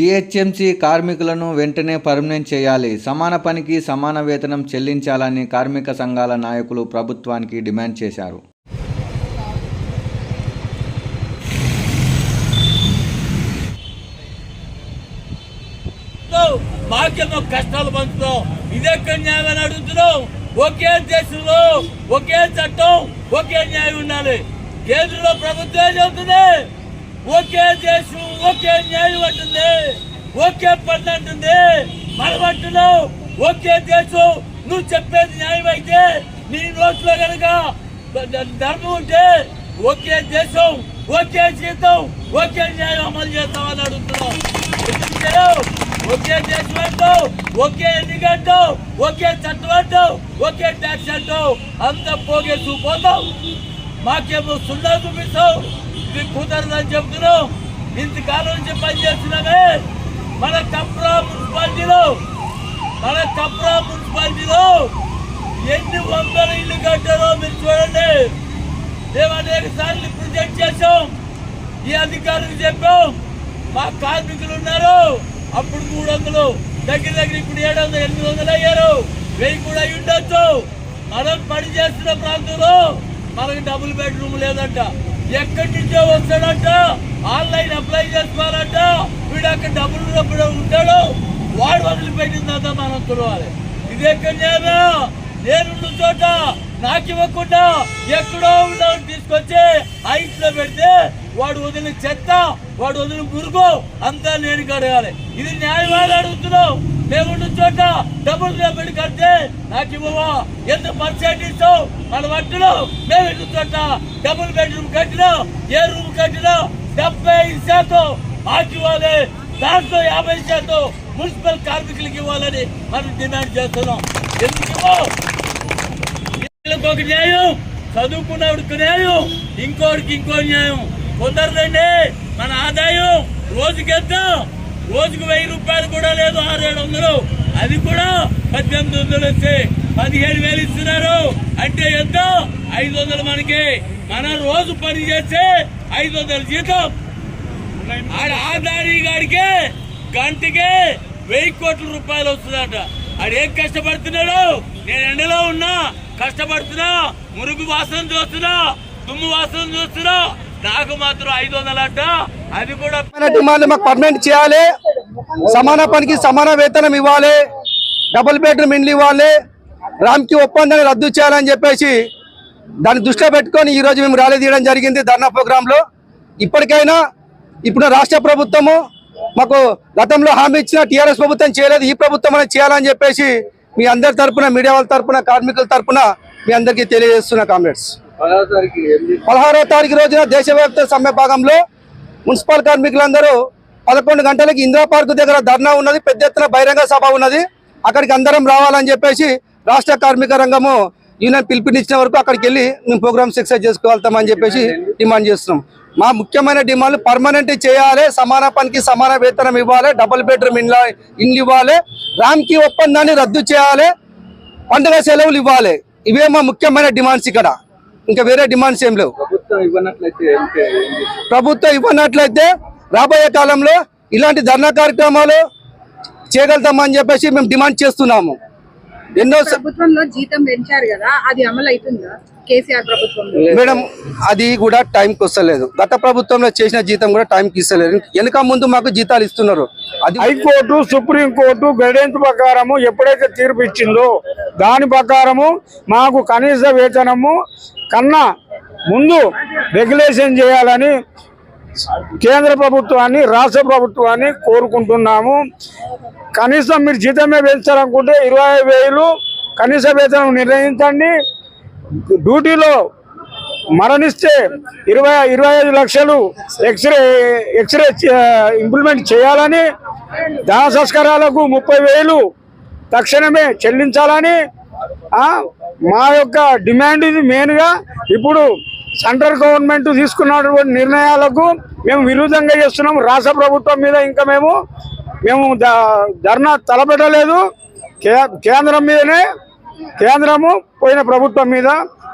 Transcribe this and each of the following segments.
GHMC కార్మికులను వెంటనే permanent చేయాలి. సమాన పనికి సమాన వేతనం చెల్లించాలని కార్మిక సంఘాల నాయకులు ప్రభుత్వానికి డిమాండ్ చేశారు. మాకేమో కష్టాలు పంచుతాం ఇదెక్కడ న్యాయం అడుగుతున్నాం ఒకే దేశంలో ఒకే చట్టం ఒకే న్యాయం ఉండాలి. కేంద్రంలో ప్రభుత్వం చెబుతుంది? ఒకే దేశం ఒకే న్యాయం అంటుంది ఒకే పని అంటుంది. మనం ఒకే దేశం నువ్వు చెప్పేది న్యాయం అయితే నీ నోట్లో కనుక ధర్మం ఉంటే ఒకే దేశం ఒకే జీతం ఒకే న్యాయం అమలు చేస్తామని అడుగుతున్నావు ఒకే దేశం అంటావు ఒకే ఎన్నిక అంటావు ఒకే చట్టం అంటావు ఒకే ట్యాక్స్ అంటావు అంత పోగేసుకుపోతావు. మాకేమో సున్నా చూపిస్తావు. మీకు కుదరదని చెప్తున్నావు ఇంతకాలం నుంచి పనిచేస్తున్నామే మన కప్రా మున్సిపాలిటీలో. మన కప్రా మున్సిపాలిటీలో ఎన్ని వందల ఇల్లు కట్టారో మీరు చూడండి. మేము అనేక సార్లు ప్రొజెక్ట్ చేసాం ఈ అధికారులకు చెప్పాం. మా కార్మికులు ఉన్నారు. అప్పుడు మూడు వందలు దగ్గర దగ్గర ఇప్పుడు ఏడు వందలు ఎనిమిది వందలు అయ్యారు. వెయ్యి కూడా అయి ఉండొచ్చు. మనం పని చేస్తున్న ప్రాంతంలో మనకి డబుల్ బెడ్రూమ్ లేదంట. ఎక్కడి నుంచో వస్తాడంట. ఆన్లైన్ అప్లై చేసుకోవాలంట వీడు అక్కడ డబుల్ డబ్బులు ఉంటాడు. వాడు వదిలిపెట్టిందంతా మనం చూడాలి ఇది ఎక్కడ నేను నేను చోట నాకు ఇవ్వకుండా ఎక్కడో ఉండవు తీసుకొచ్చి ఆ ఇంట్లో పెడితే వాడు వదిలిన చెత్త వాడు వదిలిన మురుగు అంతా నేను కడగాలి. ఇది న్యాయవాది అడుగుతున్నావు. మేమున్న చోట డబుల్ బెడ్ కడితే నాకు ఇవ్వవా? ఎంత పర్సెంట్ మన వట్టులో మేము ఇన్న డబుల్ బెడ్రూమ్ కట్టినా ఏ రూమ్ కట్టినా డెబ్బై ఐదు శాతం ఆకివ్వాలి దాంట్లో యాభై శాతం మున్సిపల్ కార్మికులకు ఇవ్వాలని మనం డిమాండ్ చేస్తున్నాం. ఎందుకు ఒక న్యాయం చదువుకున్నవాడికి న్యాయం ఇంకోడికి ఇంకో న్యాయం. కుదరదండి మన ఆదాయం రోజుకి రోజుకు వెయ్యి రూపాయలు కూడా లేదు ఆరు ఏడు వందలు. అది కూడా పద్దెనిమిది వందలు వస్తే పదిహేడు వేలు ఇస్తున్నారు. అంటే ఎంతో? ఐదు వందలు మనకి. మన రోజు పని చేస్తే ఐదు వందల జీతం. ఆడ ఆదాని గాడికి గంటకి వెయ్యి కోట్ల రూపాయలు వస్తుందట. ఆడేం కష్టపడుతున్నాడు? నేను ఎండలో ఉన్నా కష్టపడుతున్నా మురుగు వాసన చూస్తున్నా దుమ్ము వాసన చూస్తున్నా. నాకు మాత్రం ఐదు వందలట అది కూడా డిమాండ్ మాకు పర్మనెంట్ చేయాలి. సమాన పనికి సమాన వేతనం ఇవ్వాలి. డబుల్ బెడ్రూమ్ ఇండ్లు ఇవ్వాలి. రామ్కి ఒప్పందాన్ని రద్దు చేయాలని చెప్పేసి దాన్ని దృష్టిలో పెట్టుకొని ఈ రోజు మేము ర్యాలీ తీయడం జరిగింది ధర్నా ప్రోగ్రామ్లో ఇప్పటికైనా ఇప్పుడు రాష్ట్ర ప్రభుత్వము మాకు గతంలో హామీ ఇచ్చిన టీఆర్ఎస్ ప్రభుత్వం చేయలేదు ఈ ప్రభుత్వం అనేది చేయాలని చెప్పేసి మీ అందరి తరపున మీడియా వాళ్ళ తరపున కార్మికుల తరపున మీ అందరికీ తెలియజేస్తున్న కామ్రేడ్స్. పదహారవ తారీఖు రోజున దేశవ్యాప్త సమ్మె భాగంలో మున్సిపల్ కార్మికులందరూ పదకొండు గంటలకి ఇందిరా పార్క్ దగ్గర ధర్నా ఉన్నది పెద్ద ఎత్తున బహిరంగ సభ ఉన్నది. అక్కడికి అందరం రావాలని చెప్పేసి రాష్ట్ర కార్మిక రంగము యూనియన్ పిలుపునిచ్చిన వరకు అక్కడికి వెళ్ళి మేము ప్రోగ్రామ్ సక్సెస్ చేసుకోగలుగుతామని చెప్పేసి డిమాండ్ చేస్తున్నాం. మా ముఖ్యమైన డిమాండ్లు పర్మనెంట్ చేయాలి సమాన పనికి సమాన వేతనం ఇవ్వాలి డబుల్ బెడ్రూమ్ ఇండ్ల ఇండ్లు ఇవ్వాలి రామ్కి ఒప్పందాన్ని రద్దు చేయాలి పండుగ సెలవులు ఇవ్వాలి. ఇవే మా ముఖ్యమైన డిమాండ్స్ ఇక్కడ. ఇంకా వేరే డిమాండ్స్ ఏం లేవు. ప్రభుత్వం ఇవ్వనట్లయితే రాబోయే కాలంలో ఇలాంటి ధర్నా కార్యక్రమాలు చేయగలుగుతామని చెప్పేసి మేము డిమాండ్ చేస్తున్నాము. ఎన్నో ప్రభుత్వంలో జీతం పెంచారు కదా అది అమలు అవుతుందా? కేసీఆర్ ప్రభుత్వంలో? మేడం అది కూడా టైంకి వస్తలేదు. గత ప్రభుత్వంలో చేసిన జీతం కూడా టైంకి ఇస్తలేదు. వెనుక ముందు మాకు జీతాలు ఇస్తున్నారు. అది హైకోర్టు సుప్రీం కోర్టు గైడెన్స్ ప్రకారము ఎప్పుడైతే తీర్పు ఇచ్చిందో దాని ప్రకారము మాకు కనీస వేతనము కన్నా ముందు రెగ్యులేషన్ చేయాలని కేంద్ర ప్రభుత్వాన్ని రాష్ట్ర ప్రభుత్వాన్ని కోరుకుంటున్నాము. కనీసం మీరు జీతమే పెంచాలనుకుంటే ఇరవై వేలు కనీస వేతనం నిర్ణయించండి. డ్యూటీలో మరణిస్తే ఇరవై ఇరవై ఐదు లక్షలు ఎక్స్రే ఎక్స్రే ఇంప్లిమెంట్ చేయాలని దాన సంస్కారాలకు ముప్పై వేలు తక్షణమే చెల్లించాలని మా యొక్క డిమాండ్ ఇది మెయిన్గా. ఇప్పుడు సెంట్రల్ గవర్నమెంట్ తీసుకున్నటువంటి నిర్ణయాలకు మేము విరుద్ధంగా చేస్తున్నాం. రాష్ట్ర ప్రభుత్వం మీద ఇంకా మేము మేము ధర్నా తలపెట్టలేదు. కే కేంద్రం మీదనే కేంద్రము పోయిన ప్రభుత్వం మీద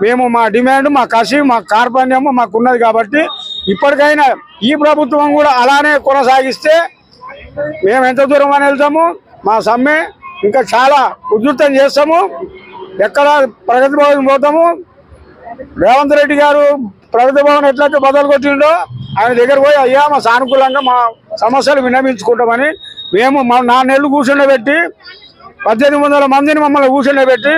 మేము మా డిమాండ్ మా కసి మా కార్పణ్యము మాకున్నది కాబట్టి ఇప్పటికైనా ఈ ప్రభుత్వం కూడా అలానే కొనసాగిస్తే మేము ఎంత దూరం అని వెళ్తాము. మా సమ్మె ఇంకా చాలా ఉధృతం చేస్తాము. ఎక్కడ ప్రగతి భవన్ పోతాము. రేవంత్ రెడ్డి గారు ప్రగతి భవన్ ఎట్లయితే బదలు కొట్టిండో ఆయన దగ్గర పోయి అయ్యా మా సానుకూలంగా మా సమస్యలు విన్నవించుకుంటామని మేము మా నా నెలలు కూర్చుండబెట్టి పద్దెనిమిది వందల మందిని మమ్మల్ని కూర్చుండబెట్టి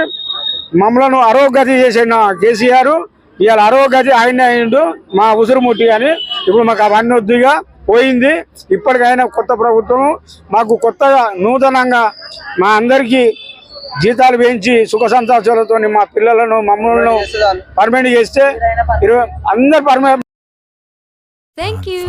మమ్మలను అరోగతి చేసిన కేసీఆర్ ఇవాళ అరోగతి ఆయనే అయిండు మా ఉసురుముట్టి అని ఇప్పుడు మాకు అవన్నీ వద్దుగా పోయింది. ఇప్పటికైనా కొత్త ప్రభుత్వం మాకు కొత్తగా నూతనంగా మా అందరికీ జీతాలు పెంచి సుఖ సంతోషాలతో మా పిల్లలను మమ్మల్ని పర్మనెంట్ చేస్తే ఇరవై అందరు పర్మనెంట్ Thank you.